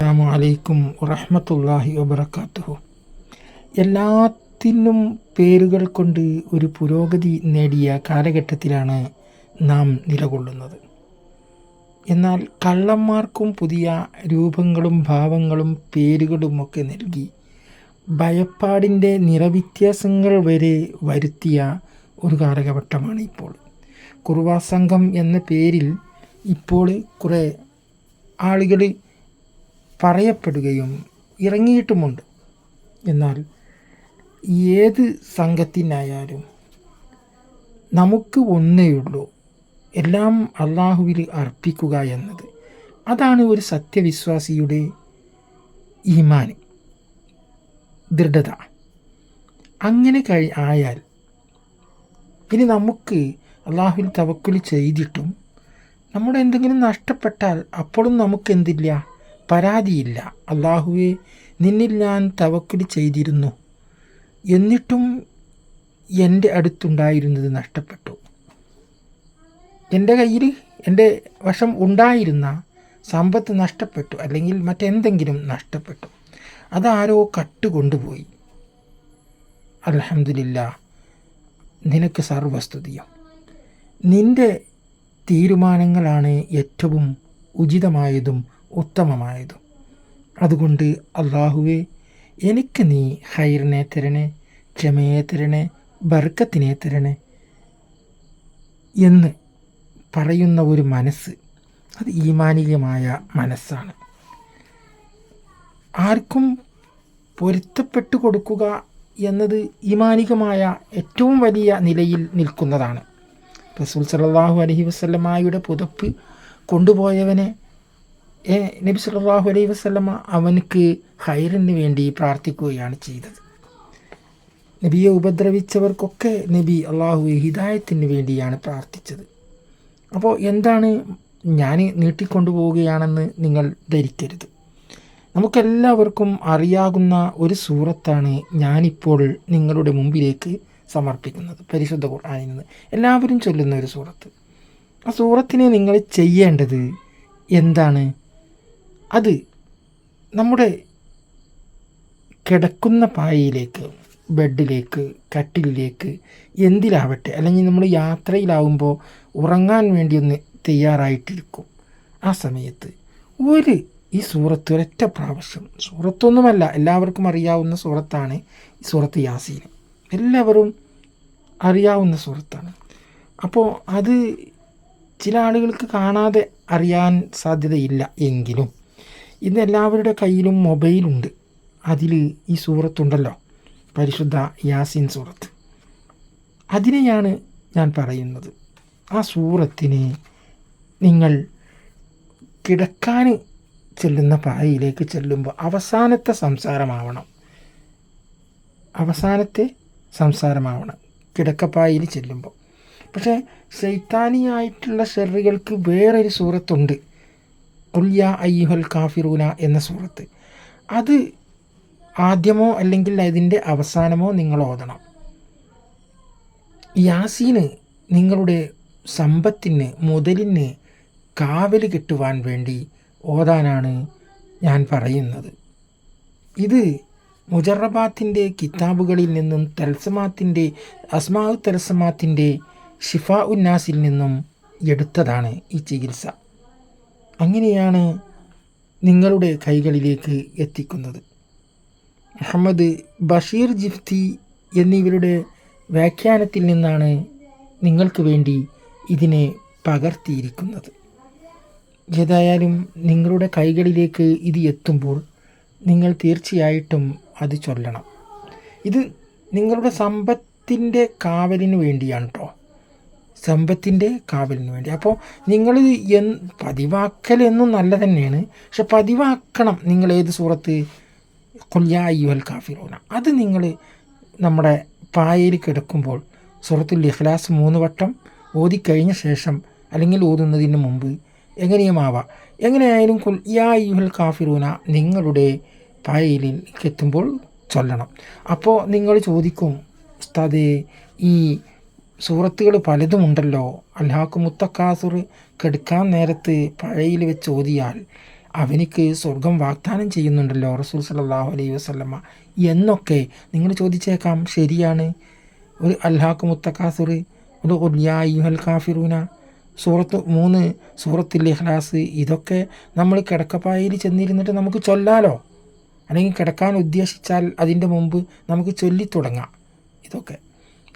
അസ്സാം വലൈക്കും വറഹമത്തല്ലാഹി വബർക്കാത്തു എല്ലാത്തിനും പേരുകൾ കൊണ്ട് ഒരു പുരോഗതി നേടിയ കാലഘട്ടത്തിലാണ് നാം നിലകൊള്ളുന്നത്. എന്നാൽ കള്ളന്മാർക്കും പുതിയ രൂപങ്ങളും ഭാവങ്ങളും പേരുകളുമൊക്കെ നൽകി ഭയപ്പാടിന്റെ നിറവ്യത്യാസങ്ങൾ വരെ വരുത്തിയ ഒരു കാലഘട്ടമാണ് ഇപ്പോൾ. കുറുവാ സംഘം എന്ന പേരിൽ ഇപ്പോൾ കുറേ ആളുകൾ പറയപ്പെടുകയും ഇറങ്ങിയിട്ടുമുണ്ട്. എന്നാൽ ഏത് സംഘത്തിനായാലും നമുക്ക് ഒന്നേയുള്ളൂ എല്ലാം അള്ളാഹുവിൽ അർപ്പിക്കുക എന്നത്. അതാണ് ഒരു സത്യവിശ്വാസിയുടെ ഈമാൻ ദൃഢത. അങ്ങനെ കഴി ആയാൽ ഇനി നമുക്ക് അള്ളാഹുവിൽ തവക്കുൽ ചെയ്തിട്ടും നമ്മുടെ എന്തെങ്കിലും നഷ്ടപ്പെട്ടാൽ അപ്പോഴും നമുക്ക് എന്തില്ല? പരാതിയില്ല. അള്ളാഹുവെ നിന്നിൽ ഞാൻ തവക്കിൽ ചെയ്തിരുന്നു. എന്നിട്ടും എന്റെ അടുത്തുണ്ടായിരുന്നത് നഷ്ടപ്പെട്ടു. എന്റെ കയ്യിൽ എന്റെ വശം ഉണ്ടായിരുന്ന സമ്പത്ത് നഷ്ടപ്പെട്ടു അല്ലെങ്കിൽ മറ്റെന്തെങ്കിലും നഷ്ടപ്പെട്ടു. അതാരോ കട്ടുകൊണ്ടുപോയി. അലഹമില്ല നിനക്ക് സർവസ്തുതിയും. നിന്റെ തീരുമാനങ്ങളാണ് ഏറ്റവും ഉചിതമായതും ഉത്തമമായതും. അതുകൊണ്ട് അള്ളാഹുവെ എനിക്ക് നീ ഹൈറിനെ തരണേ ക്ഷമയെ തരണേ ബർക്കത്തിനെ തരണേ എന്ന് പറയുന്ന ഒരു മനസ്സ് അത് ഈമാനികമായ മനസ്സാണ്. ആർക്കും പൊരുത്തപ്പെട്ടു കൊടുക്കുക എന്നത് ഈമാനികമായ ഏറ്റവും വലിയ നിലയിൽ നിൽക്കുന്നതാണ്. റസൂൽ സലാഹു അലഹി വസ്ലമായുടെ പുതപ്പ് കൊണ്ടുപോയവനെ നബി സല്ലാഹു അലൈഹി വസ്ലമ അവനക്ക് ഹൈറിന് വേണ്ടി പ്രാർത്ഥിക്കുകയാണ് ചെയ്തത്. നബിയെ ഉപദ്രവിച്ചവർക്കൊക്കെ നബി അള്ളാഹു ഹിദായത്തിന് വേണ്ടിയാണ് പ്രാർത്ഥിച്ചത്. അപ്പോൾ എന്താണ് ഞാൻ നീട്ടിക്കൊണ്ടു പോവുകയാണെന്ന് നിങ്ങൾ ധരിക്കരുത്. നമുക്കെല്ലാവർക്കും അറിയാകുന്ന ഒരു സൂറത്താണ് ഞാനിപ്പോൾ നിങ്ങളുടെ മുമ്പിലേക്ക് സമർപ്പിക്കുന്നത് പരിശുദ്ധ ഖുർആാനിൽ നിന്ന്. എല്ലാവരും ചൊല്ലുന്ന ഒരു സൂറത്ത്. ആ സൂറത്തിനെ നിങ്ങൾ ചെയ്യേണ്ടത് എന്താണ്? അത് നമ്മുടെ കിടക്കുന്ന പായയിലേക്ക് ബെഡിലേക്ക് കട്ടിലിലേക്ക് എന്തിലാവട്ടെ അല്ലെങ്കിൽ നമ്മൾ യാത്രയിലാവുമ്പോൾ ഉറങ്ങാൻ വേണ്ടി ഒന്ന് തയ്യാറായിട്ടിരിക്കും. ആ സമയത്ത് ഒരു ഈ സൂറത്ത് ഒരൊറ്റ പ്രാവശ്യം സൂറത്തൊന്നുമല്ല എല്ലാവർക്കും അറിയാവുന്ന സൂറത്താണ് ഈ സൂറത്ത് യാസീൻ. എല്ലാവരും അറിയാവുന്ന സൂറത്താണ്. അപ്പോൾ അത് ചില ആളുകൾക്ക് കാണാതെ അറിയാൻ സാധ്യതയില്ല എങ്കിലും ഇന്ന് എല്ലാവരുടെ കയ്യിലും മൊബൈലുണ്ട് അതിൽ ഈ സൂറത്തുണ്ടല്ലോ. പരിശുദ്ധ യാസിൻ സൂറത്ത്. അതിനെയാണ് ഞാൻ പറയുന്നത്. ആ സൂറത്തിനെ നിങ്ങൾ കിടക്കാൻ ചെല്ലുന്ന പായയിലേക്ക് ചെല്ലുമ്പോൾ അവസാനത്തെ സംസാരമാവണം. അവസാനത്തെ സംസാരമാവണം. കിടക്കപ്പായയിൽ ചെല്ലുമ്പോൾ. പക്ഷേ ശൈത്താനിയായിട്ടുള്ള ഷെറുകൾക്ക് വേറൊരു സൂറത്തുണ്ട്. കുല്യ അയ്യുഹൽ കാഫിറൂന എന്ന സൂറത്ത്. അത് ആദ്യമോ അല്ലെങ്കിൽ അതിന്റെ അവസാനമോ നിങ്ങൾ ഓതണം. യാസീന് നിങ്ങളുടെ സമ്പത്തിന് മുതലിന് കാവൽ കിട്ടുവാൻ വേണ്ടി ഓതാനാണ് ഞാൻ പറയുന്നത്. ഇത് മുജറബാത്തിന്റെ കിതാബുകളിൽ നിന്നും തൽസമാത്തിന്റെ അസ്മാവ് തൽസമാത്തിന്റെ ഷിഫ ഉന്നാസിൽ നിന്നും എടുത്തതാണ് ഈ ചികിത്സ. അങ്ങനെയാണ് നിങ്ങളുടെ കൈകളിലേക്ക് എത്തിക്കുന്നത്. മുഹമ്മദ് ബഷീർ ജിഫ്തി എന്നിവരുടെ വ്യാഖ്യാനത്തിൽ നിന്നാണ് നിങ്ങൾക്ക് വേണ്ടി ഇതിനെ പകർത്തിയിരിക്കുന്നത്. ഏതായാലും നിങ്ങളുടെ കൈകളിലേക്ക് ഇത് എത്തുമ്പോൾ നിങ്ങൾ തീർച്ചയായിട്ടും അത് ചൊല്ലണം. ഇത് നിങ്ങളുടെ സമ്പത്തിന്റെ കാവലിന് വേണ്ടിയാണ് കേട്ടോ സമ്പത്തിന്റെ കാവലിന് വേണ്ടി. അപ്പോൾ നിങ്ങൾ എൻ പതിവാക്കൽ എന്നും നല്ല തന്നെയാണ് പക്ഷെ പതിവാക്കണം നിങ്ങൾ ഏത് സൂറത്ത്? കൊല്യായുവൽ കാഫിറൂന. അത് നിങ്ങൾ നമ്മുടെ പായയിൽ കിടക്കുമ്പോൾ സൂറത്തുൽ ഇഖ്ലാസ് മൂന്ന് വട്ടം ഓതിക്കഴിഞ്ഞ ശേഷം അല്ലെങ്കിൽ ഓതുന്നതിന് മുമ്പ് എങ്ങനെയുമാവാം? എങ്ങനെയായാലും കുൽ യാ യുഹൽ കാഫിറൂന നിങ്ങളുടെ പായയിലേക്ക് എത്തുമ്പോൾ ചൊല്ലണം. അപ്പോൾ നിങ്ങൾ ചോദിക്കും ഉസ്താദേ ഈ സൂറത്തുകൾ പലതുമുണ്ടല്ലോ. അല്ലാഹു മുത്തക്കാസുർ കെടുക്കാൻ നേരത്ത് പഴയിൽ വെച്ച് ഓതിയാൽ അവനിക്ക് സ്വർഗം വാഗ്ദാനം ചെയ്യുന്നുണ്ടല്ലോ റസൂൽ സലാഹു അലൈഹി വസല്ലമ. എന്നൊക്കെ നിങ്ങൾ ചോദിച്ചേക്കാം ശരിയാണ്. ഒരു അൽഹാഖ് മുത്തക്കാസുർ ഒരു ഉല്യായുഹൽ കാഫിറൂന സൂറത്ത് മൂന്ന് സൂറത്തുൽ ഇഖ്ലാസ് ഇതൊക്കെ നമ്മൾ കിടക്കപ്പായയിൽ ചെന്നിരുന്നിട്ട് നമുക്ക് ചൊല്ലാലോ? അല്ലെങ്കിൽ കിടക്കാൻ ഉദ്ദേശിച്ചാൽ അതിന്റെ മുമ്പ് നമുക്ക് ചൊല്ലിത്തുടങ്ങാം. ഇതൊക്കെ.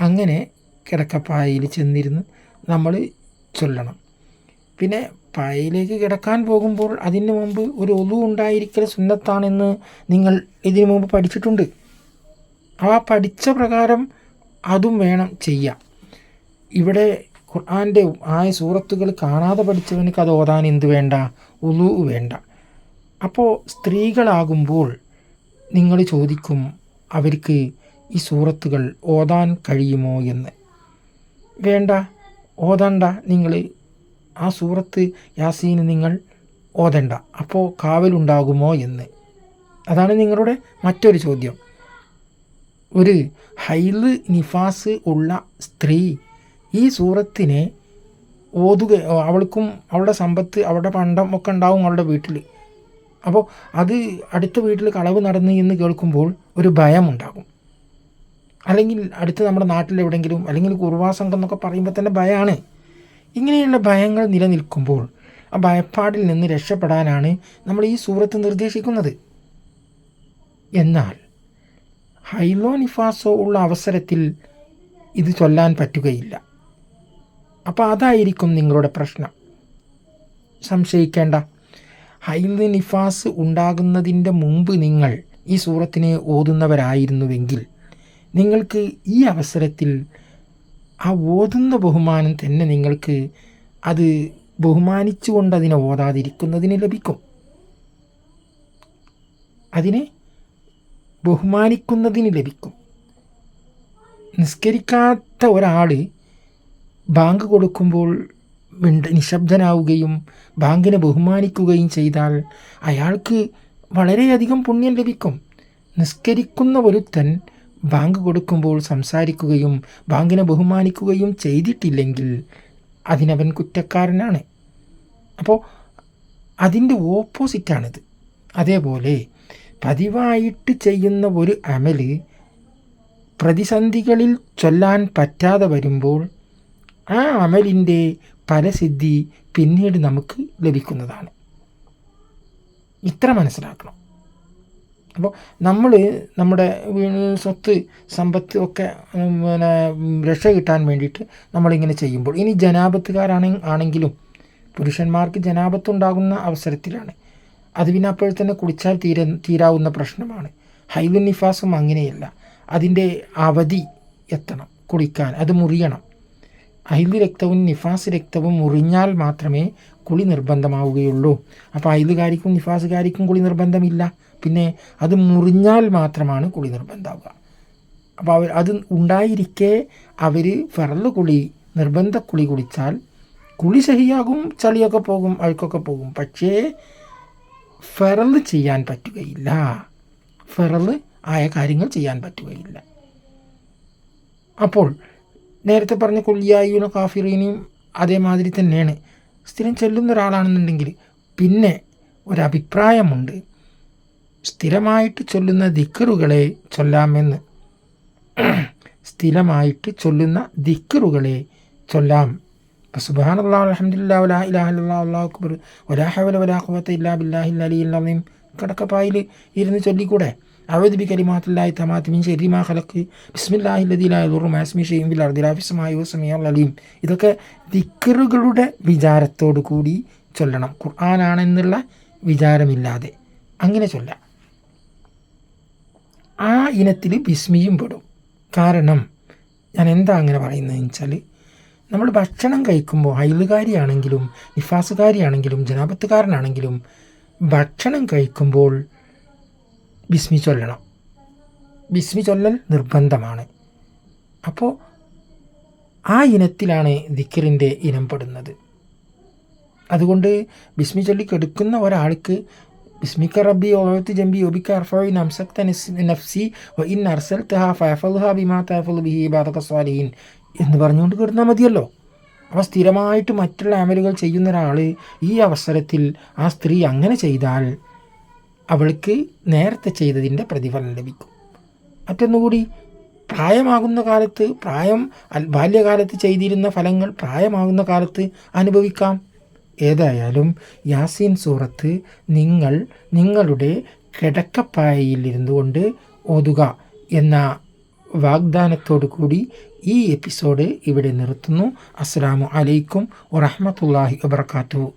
അങ്ങനെ കിടക്കപ്പായയിൽ ചെന്നിരുന്ന് നമ്മൾ ചൊല്ലണം. പിന്നെ പായയിലേക്ക് കിടക്കാൻ പോകുമ്പോൾ അതിന് മുമ്പ് ഒരു ഒതു ഉണ്ടായിരിക്കൽ സുന്നത്താണെന്ന് നിങ്ങൾ ഇതിനു മുമ്പ് പഠിച്ചിട്ടുണ്ട്. ആ പഠിച്ച പ്രകാരം അതും വേണം ചെയ്യാം ഇവിടെ ഖുർആന്റെ ആയ സൂറത്തുകൾ കാണാതെ പഠിച്ചവനക്ക് അത് ഓതാൻ എന്ത് വേണ്ട? ഉലു വേണ്ട. അപ്പോൾ സ്ത്രീകളാകുമ്പോൾ നിങ്ങൾ ചോദിക്കും അവർക്ക് ഈ സൂറത്തുകൾ ഓതാൻ കഴിയുമോ എന്ന്. വേണ്ട ഓതണ്ട നിങ്ങൾ. ആ സൂറത്ത് യാസീന് നിങ്ങൾ ഓതണ്ട. അപ്പോൾ കാവലുണ്ടാകുമോ എന്ന്. അതാണ് നിങ്ങളുടെ മറ്റൊരു ചോദ്യം. ഒരു ഹൈൽ നിഫാസ് ഉള്ള സ്ത്രീ ഈ സൂറത്തിനെ ഓതുക അവൾക്കും അവളുടെ സമ്പത്ത് അവളുടെ പണ്ടം ഒക്കെ ഉണ്ടാവും അവളുടെ വീട്ടിൽ. അപ്പോൾ അത് അടുത്ത വീട്ടിൽ കളവ് നടന്നു എന്ന് കേൾക്കുമ്പോൾ ഒരു ഭയമുണ്ടാകും അല്ലെങ്കിൽ അടുത്ത് നമ്മുടെ നാട്ടിൽ എവിടെയെങ്കിലും അല്ലെങ്കിൽ കുറുവാ സംഘം എന്നൊക്കെ പറയുമ്പോൾ തന്നെ ഭയമാണ് ഇങ്ങനെയുള്ള ഭയങ്ങൾ നിലനിൽക്കുമ്പോൾ ആ ഭയപ്പാടിൽ നിന്ന് രക്ഷപ്പെടാനാണ് നമ്മൾ ഈ സൂറത്ത് നിർദ്ദേശിക്കുന്നത്. എന്നാൽ ഹൈലോ നിഫാസോ ഉള്ള അവസരത്തിൽ ഇത് ചൊല്ലാൻ പറ്റുകയില്ല. അപ്പോൾ അതായിരിക്കും നിങ്ങളുടെ പ്രശ്നം. സംശയിക്കേണ്ട. ഹൈൽ നിഫാസ് ഉണ്ടാകുന്നതിന്റെ മുമ്പ് നിങ്ങൾ ഈ സൂറത്തിനെ ഓതുന്നവരായിരുന്നുവെങ്കിൽ നിങ്ങൾക്ക് ഈ അവസരത്തിൽ ആ ഓതുന്ന ബഹുമാനം തന്നെ നിങ്ങൾക്ക് അത് ബഹുമാനിച്ചുകൊണ്ട് അതിനെ ഓതാതിരിക്കുന്നതിന് ലഭിക്കും. അതിനെ ബഹുമാനിക്കുന്നതിന് ലഭിക്കും. നിസ്കരിക്കാത്ത ഒരാൾ ബാങ്ക് കൊടുക്കുമ്പോൾ മിണ്ട നിശബ്ദനാവുകയും ബാങ്കിനെ ബഹുമാനിക്കുകയും ചെയ്താൽ അയാൾക്ക് വളരെയധികം പുണ്യം ലഭിക്കും. നിസ്കരിക്കുന്ന ഒരുത്തൻ ബാങ്ക് കൊടുക്കുമ്പോൾ സംസാരിക്കുകയും ബാങ്കിനെ ബഹുമാനിക്കുകയും ചെയ്തിട്ടില്ലെങ്കിൽ അതിനവൻ കുറ്റക്കാരനാണ്. അപ്പോൾ അതിന്റെ ഓപ്പോസിറ്റാണിത്. അതേപോലെ പതിവായിട്ട് ചെയ്യുന്ന ഒരു അമൽ പ്രതിസന്ധികളിൽ ചൊല്ലാൻ പറ്റാതെ വരുമ്പോൾ ആ അമലിന്റെ ഫലസിദ്ധി പിന്നീട് നമുക്ക് ലഭിക്കുന്നതാണ്. ഇത്ര മനസ്സിലാക്കണം. അപ്പോൾ നമ്മൾ നമ്മുടെ സ്വത്ത് സമ്പത്ത് ഒക്കെ പിന്നെ രക്ഷ കിട്ടാൻ വേണ്ടിയിട്ട് നമ്മളിങ്ങനെ ചെയ്യുമ്പോൾ ഇനി ജനാപത്തുകാരാണ് ആണെങ്കിലും പുരുഷന്മാർക്ക് ജനാപത്തുണ്ടാകുന്ന അവസരത്തിലാണ്. അത് പിന്നെ അപ്പോൾ തന്നെ കുളിച്ചാൽ തീര തീരാവുന്ന പ്രശ്നമാണ്. ഹൈലുൻ നിഫാസും അങ്ങനെയല്ല. അതിന്റെ അവധി എത്തണം കുളിക്കാൻ അത് മുറിയണം. അയിൽ രക്തവും നിഫാസ് രക്തവും മുറിഞ്ഞാൽ മാത്രമേ കുളി നിർബന്ധമാവുകയുള്ളൂ. അപ്പോൾ അയിലുകാരിക്കും നിഫാസുകാരിക്കും കുളി നിർബന്ധമില്ല. പിന്നെ അത് മുറിഞ്ഞാൽ മാത്രമാണ് കുളി നിർബന്ധമാവുക അപ്പോൾ അവർ അത് ഉണ്ടായിരിക്കെ അവർ ഫറൽ കുളി നിർബന്ധ കുളി കുടിച്ചാൽ കുളി ശരിയാകും ചളിയൊക്കെ പോകും അഴുക്കൊക്കെ പോകും. പക്ഷേ ഫെറൽ ചെയ്യാൻ പറ്റുകയില്ല. ഫെറൽ ആയ കാര്യങ്ങൾ ചെയ്യാൻ പറ്റുകയില്ല. അപ്പോൾ നേരത്തെ പറഞ്ഞ കുല്യായുന കാഫിറീനെയും അതേമാതിരി തന്നെയാണ്. സ്ഥിരം ചെല്ലുന്ന ഒരാളാണെന്നുണ്ടെങ്കിൽ പിന്നെ ഒരഭിപ്രായമുണ്ട്. സ്ഥിരമായിട്ട് ചൊല്ലുന്ന ദിക്കറുകളെ ചൊല്ലാമെന്ന്. സ്ഥിരമായിട്ട് ചൊല്ലുന്ന ദിക്കറുകളെ ചൊല്ലാം. ഇപ്പം സുബാനുള്ള അലഹമില്ല വലാ ഇലാഹല്ലാ അള്ളാഹു അക്ബർ. വലാഹവല വലാഹുബത്ത് ഇല്ലാ ബില്ലാഹി അലി. ഇല്ലാതെയും കിടക്കപ്പായിൽ ഇരുന്ന് ചൊല്ലിക്കൂടെ? അവധ് ബി കലിമാത്തില്ലായി തമാത്തിമിൻ ഷെരിമാ ഖലക്ക് ബിസ്മില്ലാഹില്ലതിലായുറും ആസ്മി ഷെയ്യും ബിൽ അർദിലാഫിസുമായ സമിയ അലീം. ഇതൊക്കെ ദിക്കറുകളുടെ വിചാരത്തോടു കൂടി ചൊല്ലണം. ഖുർആനാണെന്നുള്ള വിചാരമില്ലാതെ. അങ്ങനെ ചൊല്ലാം. ആ ഇനത്തിൽ ബിസ്മിയും പെടും. കാരണം ഞാൻ എന്താ അങ്ങനെ പറയുന്നത് വെച്ചാൽ നമ്മൾ ഭക്ഷണം കഴിക്കുമ്പോൾ അയലുകാരിയാണെങ്കിലും നിഫാസുകാരിയാണെങ്കിലും ജനാപത്തുകാരനാണെങ്കിലും ഭക്ഷണം കഴിക്കുമ്പോൾ ബിസ്മി ചൊല്ലണം. ബിസ്മി ചൊല്ലൽ നിർബന്ധമാണ്. അപ്പോൾ ആ ഇനത്തിലാണ് ദിക്കറിന്റെ ഇനം പെടുന്നത്. അതുകൊണ്ട് ബിസ്മി ചൊല്ലി കെടുക്കുന്ന ഒരാൾക്ക് ബിസ്മിക്ക ربي ഓഴത്ത് جنبي وبك أرفعي നംസക്ത നഫ്സി وإن أرسلتها فيفلها بما تفل ബിമാ عبادك സ്വാലിഹീൻ എന്ന് പറഞ്ഞുകൊണ്ട് കിടന്നാൽ മതിയല്ലോ. അപ്പോൾ സ്ഥിരമായിട്ട് മറ്റുള്ള അമലുകൾ ചെയ്യുന്ന ഒരാൾ ഈ അവസരത്തിൽ ആ സ്ത്രീ അങ്ങനെ ചെയ്താൽ അവൾക്ക് നേരത്തെ ചെയ്തതിന്റെ പ്രതിഫലം ലഭിക്കും. മറ്റൊന്നുകൂടി പ്രായമാകുന്ന കാലത്ത് പ്രായം ബാല്യകാലത്ത് ചെയ്തിരുന്ന ഫലങ്ങൾ പ്രായമാകുന്ന കാലത്ത് അനുഭവിക്കാം. ഏതായാലും യാസീൻ സൂറത്ത് നിങ്ങൾ നിങ്ങളുടെ കിടക്കപ്പായയിൽ ഇരുന്നു കൊണ്ട് ഓതുക എന്ന വാഗ്ദാനത്തോടു കൂടി ഈ എപ്പിസോഡ് ഇവിടെ നിർത്തുന്നു. അസ്സാം അലൈക്കും വറഹമത്തല്ലാഹി വാത്തു